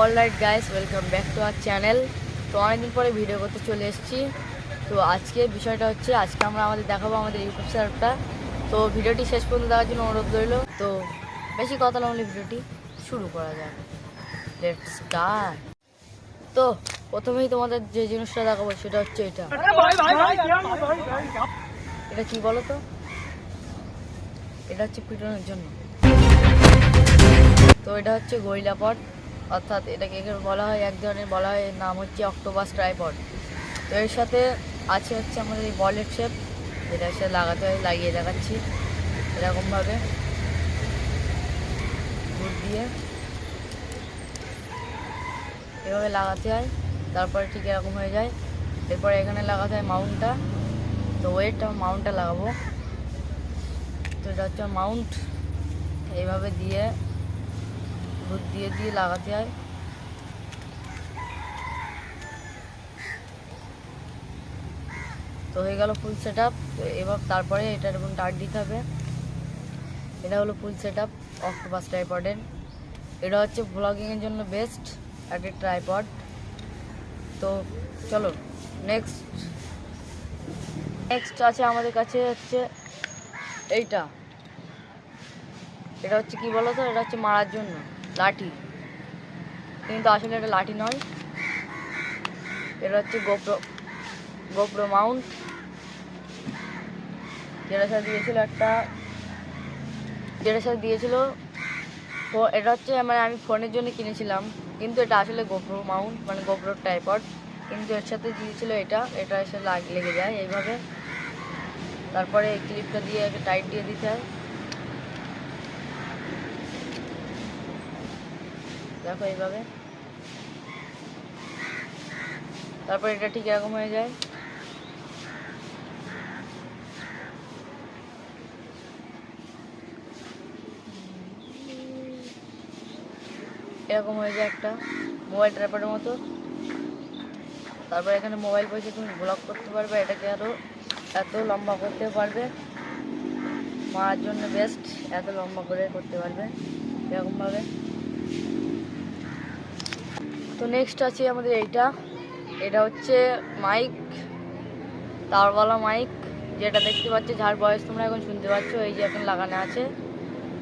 All right guys welcome back to our channel তো অনেকদিন পরে ভিডিও করতে চলে এসেছি। তো আজকে বিষয়টা হচ্ছে, আজকে আমরা আমাদের দেখাবো আমাদের ইউটিউব চ্যানেলটা তো ভিডিওটি শেষ পর্যন্ত দেখার জন্য অনুরোধ রইল। তো বেশি কথা না ভিডিওটি শুরু করা যাক। লেটস স্টার্ট তো প্রথমেই তোমাদের যে জিনিসটা দেখাবো, সেটা হচ্ছে এটা। এটা কি বলো তো? এটা হচ্ছে পিটনের জন্য। তো এটা হচ্ছে গরিলা পট। অর্থাৎ এটাকে বলা হয়, এক ধরনের বলা হয় নাম হচ্ছে অক্টোবাস ট্রাইপড। তো এর সাথে আছে হচ্ছে আমাদের এই বলেট শেপ, যেটা হচ্ছে লাগাতে হয়, লাগিয়ে দেখাচ্ছি এরকমভাবে। দুধ দিয়ে এভাবে লাগাতে হয়, তারপরে ঠিক এরকম হয়ে যায়। এরপরে এখানে লাগাতে হয় মাউন্টটা। তো ওয়েট ওয়েটটা মাউন্টটা লাগাবো। তো এটা হচ্ছে মাউন্ট। এইভাবে দিয়ে দুধ দিয়ে দিয়ে লাগাতে হয়। তো হয়ে গেল ফুল সেট আপ এবার তারপরে এটার এবং ডাট দিতে হবে। এটা হলো ফুল সেট আপ অক্টোপাস ট্রাইপডের। এটা হচ্ছে ব্লগিংয়ের জন্য বেস্ট একটা ট্রাইপড তো চলো নেক্সট নেক্সট আছে আমাদের কাছে হচ্ছে এইটা। এটা হচ্ছে কি বলো তো এটা হচ্ছে মারার জন্য। লাঠি। কিন্তু আসলে এটা লাঠি নয়। এটা হচ্ছে গোপ্রো গোপ্রো মাউন্ট যেটা সাথে দিয়েছিল একটা যেটা সাথে দিয়েছিল এটা হচ্ছে মানে আমি ফোনের জন্য কিনেছিলাম। কিন্তু এটা আসলে গোপ্রো মাউন্ট মানে গোপ্রো টাইপড কিন্তু এর সাথে দিয়েছিল এটা এটা এসে লাগ- যায় এইভাবে। তারপরে ক্লিপটা দিয়ে একটা টাইট দিয়ে দিতে হয়। দেখো এইভাবে। তারপর এটা ঠিক এরকম হয়ে যায়। এরকম হয়ে যায় একটা মোবাইল ট্র্যাপারের মতো। তারপর এখানে মোবাইল বসে তুমি ব্লক করতে পারবে, এটাকে আরও এত লম্বা করতে পারবে। মার জন্য বেস্ট এত লম্বা করে করতে পারবে। এরকমভাবে। তো নেক্সট আছে আমাদের এইটা। এটা হচ্ছে মাইক তারওয়ালা মাইক যেটা দেখতে পাচ্ছ, যার বয়স তোমরা এখন শুনতে পাচ্ছ, এই যে এখন লাগানো আছে।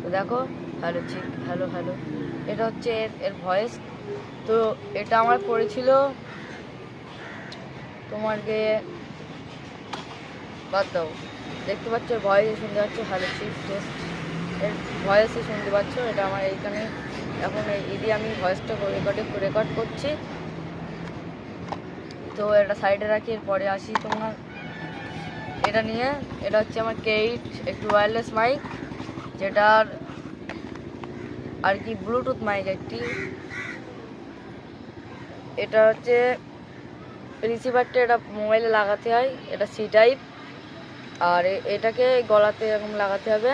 তো দেখো হ্যালো চিক হ্যালো হ্যালো এটা হচ্ছে এর এর ভয়েস তো এটা আমার পড়েছিল তোমার গিয়ে বাদ দাও। দেখতে পাচ্ছ ভয়েসে শুনতে পাচ্ছ হ্যালো চিক টেস্ট এর ভয়েসে শুনতে পাচ্ছ, এটা আমার এইখানে এখন এই ইদি আমি ভয়েসটা রেকর্ডে রেকর্ড করছি। তো এটা সাইডে রাখি, এরপরে আসি তোমার। এটা নিয়ে, এটা হচ্ছে আমার কেইট একটু ওয়্যারলেস মাইক যেটার আর কি ব্লুটুথ মাইক একটি। এটা হচ্ছে রিসিভারটা এটা মোবাইলে লাগাতে হয়, এটা সি টাইপ আর এটাকে গলাতে এরকম লাগাতে হবে,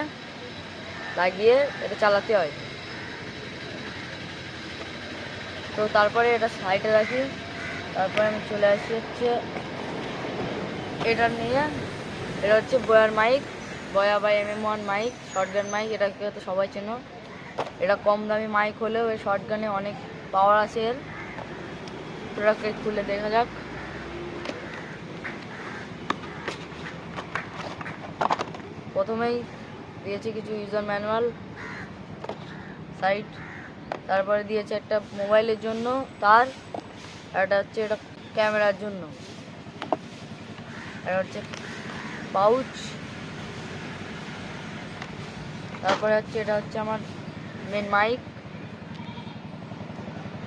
লাগিয়ে এটা চালাতে হয়। তো তারপরে এটা সাইডে রাখি। তারপরে আমি চলে আসি হচ্ছে এটা নিয়ে। এটা হচ্ছে বয়ার mic, Boya by M M one mic shotgun mic এটাকে তো সবাই চেনো? এটা কম দামি মাইক হলেও এই শর্টগানে অনেক পাওয়ার আছে এর। এটাকে খুলে দেখা যাক। প্রথমেই দিয়েছে কিছু ইউজার ম্যানুয়াল সাইট তারপরে দিয়েছে একটা মোবাইলের জন্য, তার একটা হচ্ছে এটা ক্যামেরার জন্য। এটা হচ্ছে পাউচ। তারপরে হচ্ছে এটা হচ্ছে আমার মেন মাইক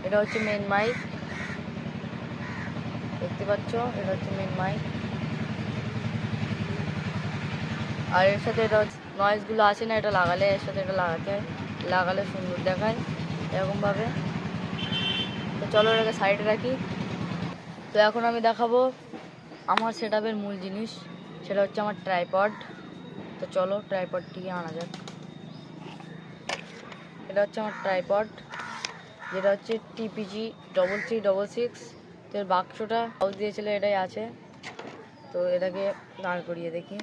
এটা হচ্ছে মেন মাইক দেখতে পাচ্ছ? এটা হচ্ছে মেন মাইক আর এর সাথে এটা নয়েজগুলো আছে না, এটা লাগালে, এর সাথে এটা লাগাতে হয়। লাগালে সুন্দর দেখায়। এরকমভাবে তো চলো এটাকে সাইডে রাখি। তো এখন আমি দেখাবো আমার সেট মূল জিনিস। সেটা হচ্ছে আমার ট্রাইপড তো চলো ট্রাইপডটিকে আনা যাক। এটা হচ্ছে আমার ট্রাইপড যেটা হচ্ছে TPG double three double six তো এর বাক্সটা হাউস দিয়েছিল, এটাই আছে। তো এটাকে দাঁড় করিয়ে দেখি।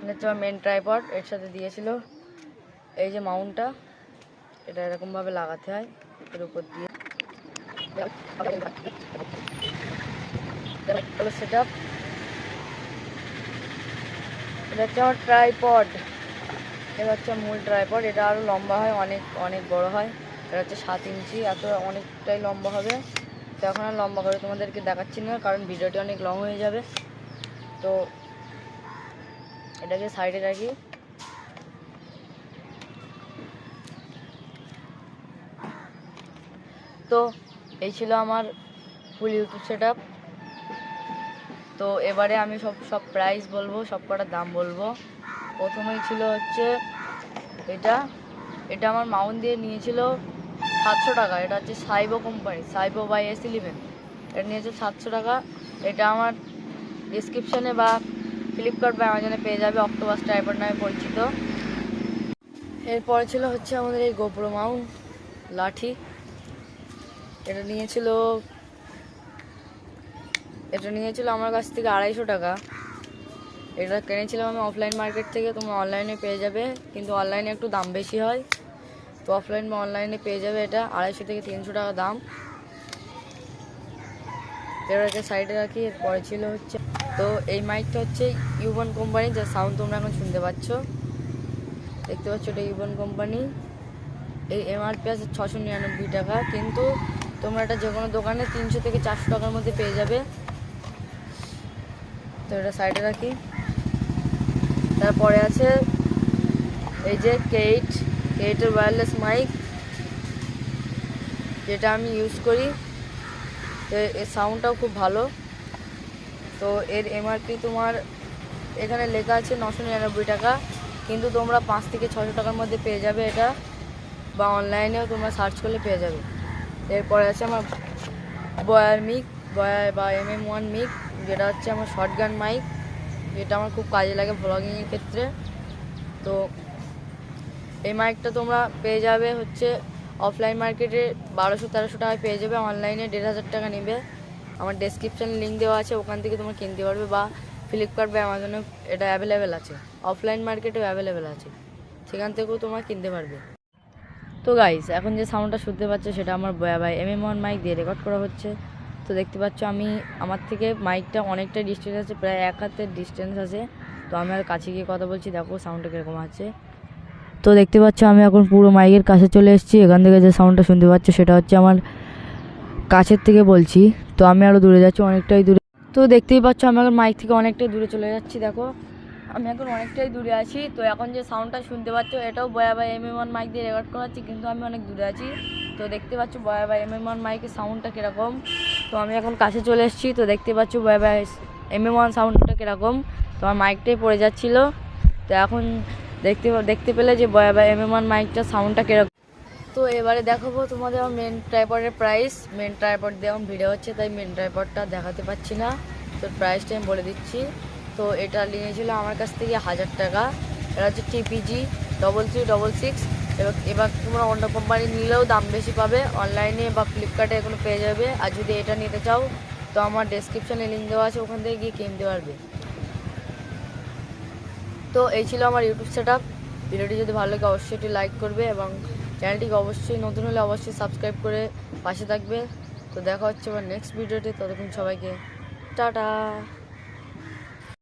এটা হচ্ছে আমার মেন ট্রাইপড এর সাথে দিয়েছিল। এই যে মাউন্টটা এটা এরকমভাবে লাগাতে হয় এর উপর দিয়ে। সেট আপ এটা হচ্ছে ট্রাইপড এটা হচ্ছে মূল ট্রাইপড এটা আরও লম্বা হয়, অনেক অনেক বড় হয়। এটা হচ্ছে সাত ইঞ্চি, এত অনেকটাই লম্বা হবে। তো এখন আর লম্বা করে তোমাদেরকে দেখাচ্ছি না, কারণ ভিডিওটি অনেক লং হয়ে যাবে। তো এটাকে সাইডে রাখি। তো এই ছিল আমার ফুল ইউটিউব সেট তো এবারে আমি সব সব প্রাইস বলব, সব কটার দাম বলব। প্রথমেই ছিল হচ্ছে এটা। এটা আমার মাউন্ট দিয়ে নিয়েছিল সাতশো টাকা। এটা হচ্ছে সাইবো কোম্পানি সাইবো বাই এস ইলেভেন এটা নিয়েছে সাতশো টাকা। এটা আমার ডিসক্রিপশানে বা ফ্লিপকার্ট বা অ্যামাজনে পেয়ে যাবে অক্টোবাস ট্রাইপার নামে পরিচিত। এরপরে ছিল হচ্ছে আমাদের এই গোপ্রো মাউন্ট লাঠি। এটা নিয়েছিল এটা নিয়েছিল আমার কাছ থেকে আড়াইশো টাকা। এটা কিনেছিলাম আমি অফলাইন মার্কেট থেকে, তোমরা অনলাইনে পেয়ে যাবে, কিন্তু অনলাইনে একটু দাম বেশি হয়। তো অফলাইন বা অনলাইনে পেয়ে যাবে এটা, আড়াইশো থেকে তিনশো টাকা দাম। এটাকে সাইডে রাখি, এরপরে ছিল হচ্ছে, তো এই মাইকটা হচ্ছে ইউবন কোম্পানি যার সাউন্ড তোমরা এখন শুনতে পাচ্ছ। দেখতে পাচ্ছ এটা ইউবন কোম্পানি এই এমআরপি আছে ছশো নিরানব্বই টাকা, কিন্তু তোমরা এটা যে কোনো দোকানে তিনশো থেকে চারশো টাকার মধ্যে পেয়ে যাবে। তো এটা সাইডে রাখি। তারপরে আছে এই যে কেইট কেইটের ওয়্যারলেস মাইক যেটা আমি ইউজ করি। তো এর সাউন্ডটাও খুব ভালো। তো এর এমআরপি তোমার এখানে লেখা আছে নশো নিরানব্বই টাকা। কিন্তু তোমরা পাঁচ থেকে ছশো টাকার মধ্যে পেয়ে যাবে এটা। বা অনলাইনেও তোমরা সার্চ করলে পেয়ে যাবে। এরপরে আছে আমার বয়ার মিক বয়ার বা এম এম ওয়ান মিক যেটা হচ্ছে আমার শর্ট গান মাইক যেটা আমার খুব কাজে লাগে ভ্লগিংয়ের ক্ষেত্রে। তো এই মাইকটা তোমরা পেয়ে যাবে হচ্ছে অফলাইন মার্কেটে বারোশো তেরোশো টাকায় পেয়ে যাবে অনলাইনে দেড় হাজার টাকা নেবে। আমার ডেসক্রিপশানে লিঙ্ক দেওয়া আছে, ওখান থেকে তোমরা কিনতে পারবে বা ফ্লিপকার্ট বা অ্যামাজনে এটা অ্যাভেলেবেল আছে। অফলাইন মার্কেটেও অ্যাভেলেবেল আছে। সেখান থেকেও তোমরা কিনতে পারবে। তো গাইস এখন যে সাউন্ডটা শুনতে পাচ্ছ সেটা আমার Boya by M M one mic দিয়ে রেকর্ড করা হচ্ছে। তো দেখতে পাচ্ছ আমি, আমার থেকে মাইকটা অনেকটা ডিস্টেন্স আছে, প্রায় এক হাতের ডিস্টেন্স আছে। তো আমি আর কাছে গিয়ে কথা বলছি, দেখো সাউন্ডটা কীরকম আছে। তো দেখতে পাচ্ছ আমি এখন পুরো মাইকের কাছে চলে এসেছি, এখান থেকে যে সাউন্ডটা শুনতে পাচ্ছ সেটা হচ্ছে আমার কাছের থেকে বলছি। তো আমি আরও দূরে যাচ্ছি, অনেকটাই দূরে। তো দেখতেই পাচ্ছ আমি এখন মাইক থেকে অনেকটাই দূরে চলে যাচ্ছি, দেখো। আমি এখন অনেকটাই দূরে আছি। তো এখন যে সাউন্ডটা শুনতে পাচ্ছ, এটাও Boya by M M one mic দিয়ে রেকর্ড করাচ্ছি, কিন্তু আমি অনেক দূরে আছি। তো দেখতে পাচ্ছ বয়া বাই এম এম ওয়ান মাইকের সাউন্ডটা কীরকম। তো আমি এখন কাছে চলে এসেছি, তো দেখতে পাচ্ছ বয়া বাই এম এম ওয়ান সাউন্ডটা কীরকম। তো আমার মাইকটাই পড়ে যাচ্ছিল। তো এখন দেখতে দেখতে পেলে যে বয়া বাই এম এম ওয়ান মাইকটা সাউন্ডটা কীরকম। তো এবারে দেখাবো তোমাদের আমার মেন ট্রাইপডের প্রাইস মেন ট্রাইপড দিয়ে আমার ভিডিও হচ্ছে, তাই মেন ট্রাইপডটা দেখাতে পাচ্ছি না। তো প্রাইসটা আমি বলে দিচ্ছি। তো এটা নিয়েছিল আমার কাছ থেকে হাজার টাকা। এটা হচ্ছে TPG double three double six এবার এবার তোমরা অন্য কোম্পানি নিলেও দাম বেশি পাবে। অনলাইনে বা ফ্লিপকার্টে এগুলো পেয়ে যাবে। আর যদি এটা নিতে চাও, তো আমার ডেসক্রিপশানে লিঙ্ক দেওয়া আছে, ওখান থেকে গিয়ে কিনতে পারবে। তো এই ছিল আমার ইউটিউব সেট ভিডিওটি যদি ভালো লাগে, অবশ্যই একটি লাইক করবে এবং চ্যানেলটিকে অবশ্যই নতুন হলে অবশ্যই সাবস্ক্রাইব করে পাশে থাকবে। তো দেখা হচ্ছে আবার নেক্সট ভিডিওতে ততক্ষণ সবাইকে টাটা।